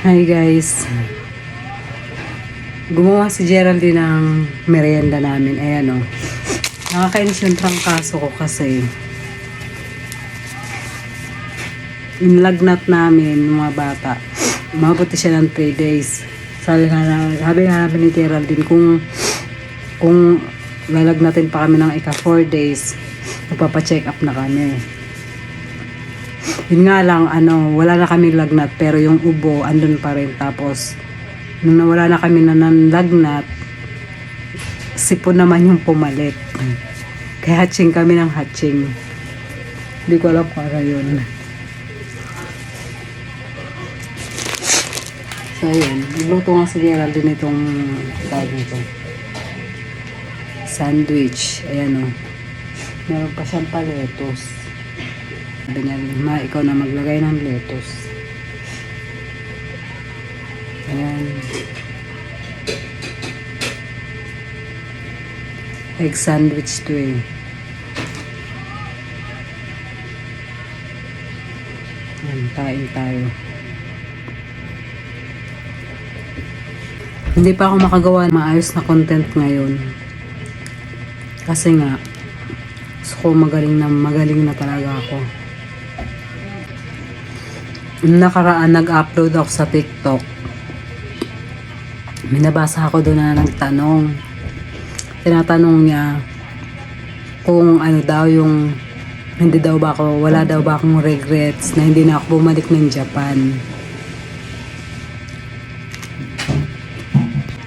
Hi guys. Gumawa si Geraldine ng merienda namin. Ayan o. Nakakainis yung trangkaso ko kasi yung lagnat namin, yung mga bata, mabuti siya ng 3 days. Sabi nga, na- sabi nga namin ni Geraldine, kung kung lalagnatin pa kami ng ika 4 days, magpapacheck up na kami. Yun nga lang, ano, wala na kami lagnat, pero yung ubo, andun pa rin. Tapos, nung nawala na kami na ng lagnat, sipon naman yung pumalit. Kaya hatching kami ng hatching. Hindi ko alam kung ano yun. So, ayun. Nagluto nga si Geraldine itong tawag nito. Sandwich. Ayan o. Meron pa siyang paletos. Sabi niya, ma, ikaw na maglagay ng lettuce. Ayan. Egg sandwich to eh. Ayan, kain tayo. Hindi pa ako makagawa ng maayos na content ngayon. Kasi nga, gusto ko magaling na magaling na talaga ako. Nakaraan, nag-upload ako sa TikTok. May nabasa ako doon na nagtanong. Tinatanong niya kung ano daw yung hindi daw ba ako, wala daw ba akong regrets na hindi na ako bumalik ng Japan.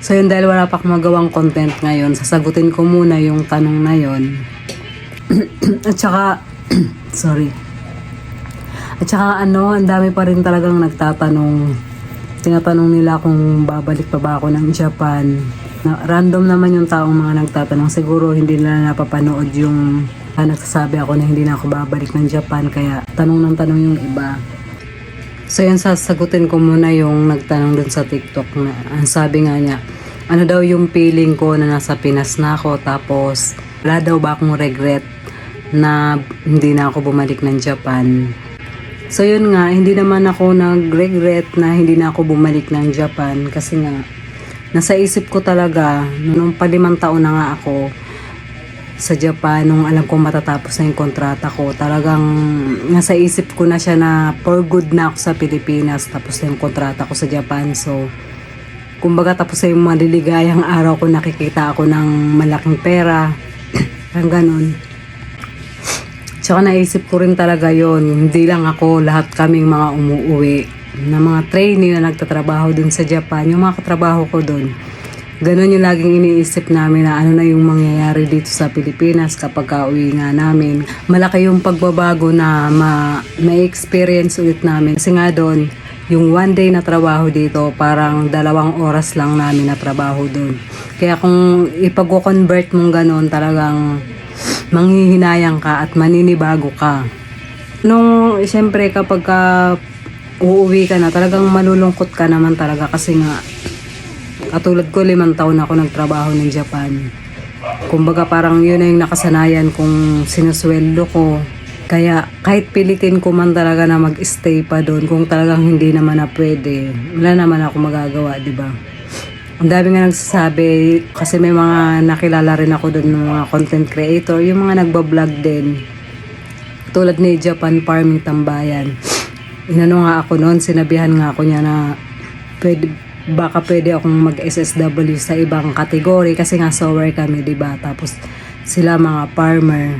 So yun dahil wala pa akong magawang content ngayon, sasagutin ko muna yung tanong na yon. At saka, sorry. At saka ano, ang dami pa rin talagang nagtatanong. Tinatanong nila kung babalik pa ba ako ng Japan. Na, random naman yung taong mga nagtatanong. Siguro hindi nila napapanood yung ah, nagsasabi ako na hindi na ako babalik ng Japan. Kaya tanong ng tanong yung iba. So yan, sasagutin ko muna yung nagtanong dun sa TikTok na ang sabi nga niya, ano daw yung feeling ko na nasa Pinas na ako tapos wala daw ba akong regret na hindi na ako bumalik ng Japan. So yun nga, hindi naman ako nag-regret na hindi na ako bumalik ng Japan kasi nga nasa isip ko talaga nung palimang taon na nga ako sa Japan nung alam ko matatapos na yung kontrata ko talagang nasa isip ko na siya na for good na ako sa Pilipinas tapos na yung kontrata ko sa Japan. So kumbaga tapos na yung maliligayang araw ko nakikita ako ng malaking pera ang ganun Tsaka naisip ko rin talaga yon hindi lang ako, lahat kaming mga umuuwi na mga trainee na nagtatrabaho dun sa Japan, yung mga katrabaho ko dun. Ganon yung laging iniisip namin na ano na yung mangyayari dito sa Pilipinas kapag kauwi nga namin. Malaki yung pagbabago na ma- ma-experience ulit namin. Kasi nga doon, yung one day na trabaho dito, parang dalawang oras lang namin na trabaho doon. Kaya kung ipag-convert mong ganon, talagang manghihinayang ka at maninibago ka. Nung, siyempre, kapag ka uuwi ka na, talagang malulungkot ka naman talaga kasi nga, katulad ko, limang taon ako nagtrabaho ng Japan. Kumbaga parang yun na yung nakasanayan kung sinusweldo ko. Kaya kahit pilitin ko man talaga na mag-stay pa doon, kung talagang hindi naman na pwede, wala naman ako magagawa, di ba? Ang dami nga nagsasabi, kasi may mga nakilala rin ako doon ng mga content creator, yung mga nagbablog din. Tulad ni Japan Farming Tambayan. Inano nga ako noon, sinabihan nga ako niya na pwede, baka pwede akong mag-SSW sa ibang kategory kasi nga sower kami, di ba? Tapos sila mga farmer.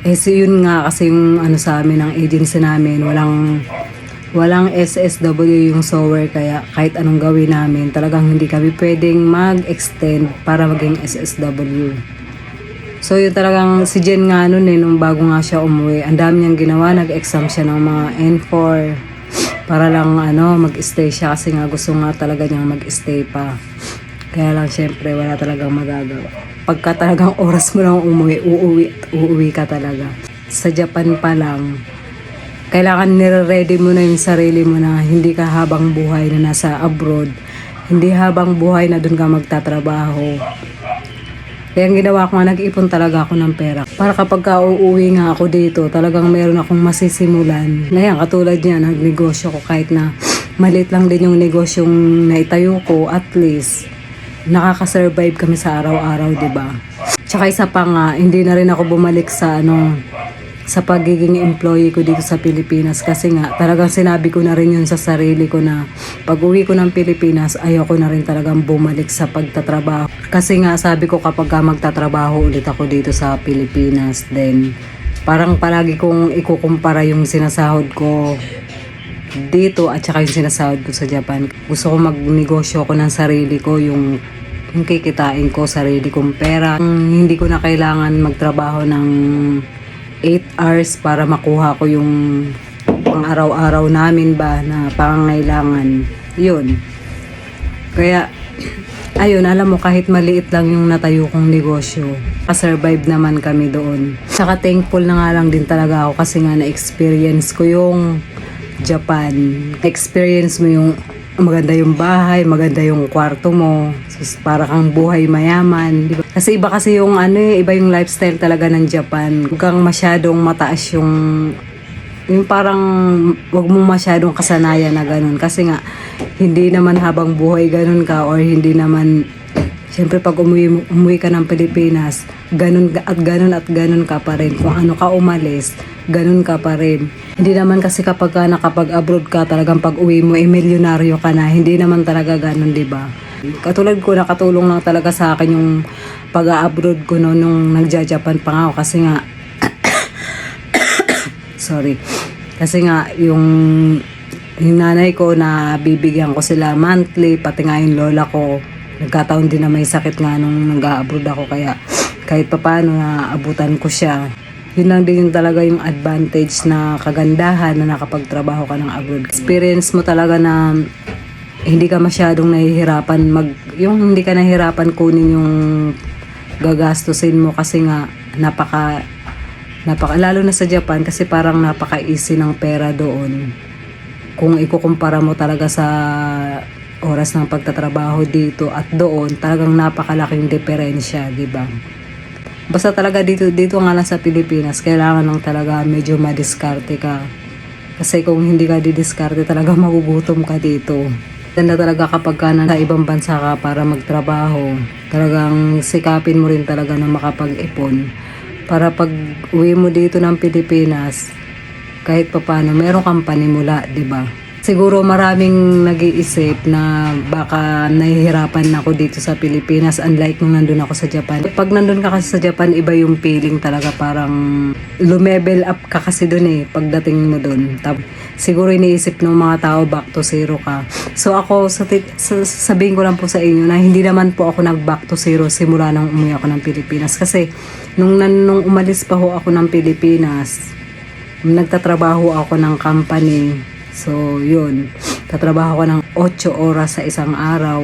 Eh, so yun nga kasi yung ano sa amin ng agency namin, walang walang SSW yung sower kaya kahit anong gawin namin talagang hindi kami pwedeng mag-extend para maging SSW. So yun talagang si Jen nga nun eh, nung bago nga siya umuwi, ang dami niyang ginawa, nag-exam siya ng mga N4 para lang ano, mag-stay siya kasi nga gusto nga talaga niyang mag-stay pa. Kaya lang syempre wala talagang magagawa. Pagka talagang oras mo lang umuwi, uuwi, uuwi ka talaga. Sa Japan pa lang, kailangan nire-ready mo na yung sarili mo na hindi ka habang buhay na nasa abroad. Hindi habang buhay na doon ka magtatrabaho. Kaya ang ginawa ko nga, nag-ipon talaga ako ng pera. Para kapag ka uuwi nga ako dito, talagang meron akong masisimulan. Ngayon, katulad niya, nagnegosyo ko kahit na maliit lang din yung negosyong naitayo ko, at least, nakaka-survive kami sa araw-araw, di ba? Tsaka isa pa nga, hindi na rin ako bumalik sa ano, sa pagiging employee ko dito sa Pilipinas. Kasi nga talagang sinabi ko na rin yun sa sarili ko na pag uwi ko ng Pilipinas ayoko na rin talagang bumalik sa pagtatrabaho. Kasi nga sabi ko kapag ka magtatrabaho ulit ako dito sa Pilipinas then parang palagi kong ikukumpara yung sinasahod ko dito at saka yung sinasahod ko sa Japan. Gusto ko magnegosyo ko ng sarili ko yung yung kikitain ko sarili kong pera. Yung hindi ko na kailangan magtrabaho ng 8 hours para makuha ko yung pang araw-araw namin ba na pangangailangan. Yun. Kaya, ayun, alam mo, kahit maliit lang yung natayo kong negosyo, kasurvive naman kami doon. Saka thankful na nga lang din talaga ako kasi nga na-experience ko yung Japan. Experience mo yung maganda yung bahay, maganda yung kwarto mo. Sus, para kang buhay mayaman. Di ba? Kasi iba kasi yung ano eh, iba yung lifestyle talaga ng Japan. Huwag kang masyadong mataas yung yung parang wag mo masyadong kasanayan na ganun. Kasi nga, hindi naman habang buhay ganun ka or hindi naman Siyempre pag umuwi, umuwi ka ng Pilipinas, ganun at ganun at ganun ka pa rin. Kung ano ka umalis, ganun ka pa rin. Hindi naman kasi kapag ka nakapag-abroad ka, talagang pag uwi mo, eh, milyonaryo ka na. Hindi naman talaga ganun, di ba? Katulad ko, nakatulong lang talaga sa akin yung pag-abroad ko no, nung nagja-Japan pa nga ako. Kasi nga, sorry. Kasi nga, yung yung nanay ko na bibigyan ko sila monthly, pati nga yung lola ko, nagkataon din na may sakit nga nung nag-abroad ako kaya kahit papaano na abutan ko siya. Yun lang din yung talaga yung advantage na kagandahan na nakapagtrabaho ka ng abroad. Experience mo talaga na hindi ka masyadong nahihirapan mag yung hindi ka nahihirapan kunin yung gagastusin mo kasi nga napaka napaka lalo na sa Japan kasi parang napaka-easy ng pera doon kung ikukumpara mo talaga sa oras ng pagtatrabaho dito at doon, talagang napakalaking diferensya, di ba? Basta talaga dito, dito nga lang sa Pilipinas, kailangan lang talaga medyo madiskarte ka. Kasi kung hindi ka didiskarte, talaga magugutom ka dito. Ganda talaga kapag ka nasa ibang bansa ka para magtrabaho, talagang sikapin mo rin talaga na makapag-ipon. Para pag uwi mo dito ng Pilipinas, kahit papano, meron kang panimula, di ba? Siguro maraming nag-iisip na baka nahihirapan ako dito sa Pilipinas unlike nung nandun ako sa Japan. Pag nandun ka kasi sa Japan, iba yung feeling talaga parang lumevel up ka kasi dun eh pagdating mo dun. Tab siguro iniisip ng mga tao back to zero ka. So ako, sa, sa, sabihin ko lang po sa inyo na hindi naman po ako nag back to zero simula nang umuwi ako ng Pilipinas. Kasi nung, nung umalis pa ho ako ng Pilipinas, nagtatrabaho ako ng company So, yun. Tatrabaho ko ng 8 oras sa isang araw.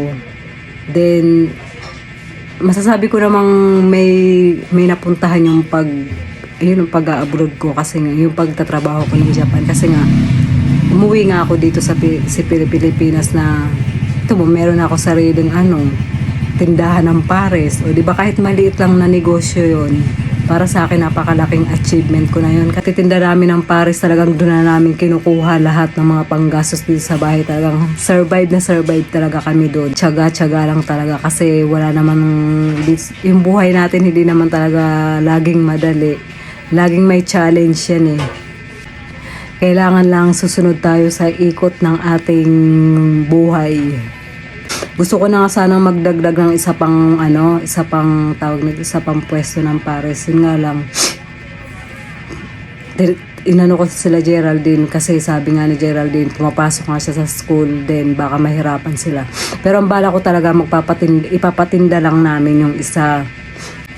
Then, masasabi ko namang may, may napuntahan yung pag, yun yung pag-abroad ko kasi nga, yung pagtatrabaho ko ng Japan. Kasi nga, umuwi nga ako dito sa si Pili- Pilipinas na, ito mo, meron ako sariling ano, tindahan ng pares. O, di ba kahit maliit lang na negosyo yon para sa akin napakalaking achievement ko na yun. Katitinda namin ng Paris talagang doon na namin kinukuha lahat ng mga panggastos dito sa bahay. Talagang survive na survive talaga kami doon. Tsaga-tsaga lang talaga kasi wala naman yung buhay natin hindi naman talaga laging madali. Laging may challenge yan eh. Kailangan lang susunod tayo sa ikot ng ating buhay. Gusto ko na nga sana magdagdag ng isa pang ano, isa pang tawag nito, isa pang pwesto ng pares. Yun nga lang. Inano ko sila Geraldine kasi sabi nga ni Geraldine pumapasok nga siya sa school then baka mahirapan sila. Pero ang bala ko talaga magpapatinda, ipapatinda lang namin yung isa.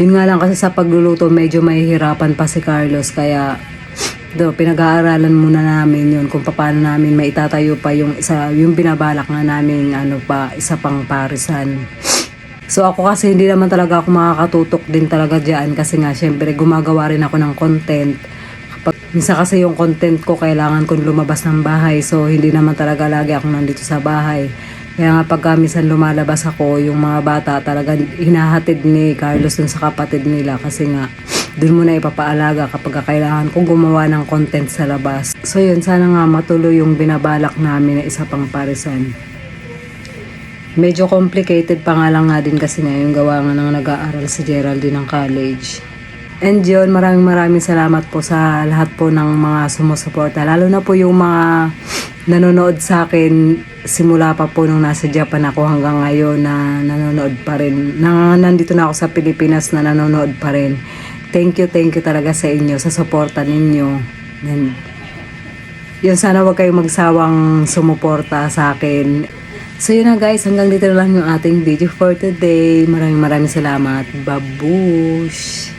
Yun nga lang kasi sa pagluluto medyo mahihirapan pa si Carlos kaya do pinag-aaralan muna namin yun kung paano namin maitatayo pa yung isa yung binabalak nga namin ano pa isa pang parisan. So ako kasi hindi naman talaga ako makakatutok din talaga diyan kasi nga syempre gumagawa rin ako ng content. Kapag minsan kasi yung content ko kailangan kong lumabas ng bahay. So hindi naman talaga lagi ako nandito sa bahay. Kaya nga pag minsan lumalabas ako, yung mga bata talagang hinahatid ni Carlos dun sa kapatid nila kasi nga dun muna ipapaalaga kapag kailangan kong gumawa ng content sa labas. So yun, sana nga matuloy yung binabalak namin na isa pang parisan. Medyo complicated pa nga lang nga din kasi nga yung gawa nga ng nag-aaral si Geraldine ng college. And yun, maraming maraming salamat po sa lahat po ng mga sumusuporta. Lalo na po yung mga nanonood sa akin simula pa po nung nasa Japan ako hanggang ngayon na nanonood pa rin. Na, nandito na ako sa Pilipinas na nanonood pa rin. Thank you, thank you talaga sa inyo, sa suporta ninyo. And yun sana wag kayong magsawang sumuporta sa akin. So yun na guys, hanggang dito lang yung ating video for today. Maraming maraming salamat. Babush!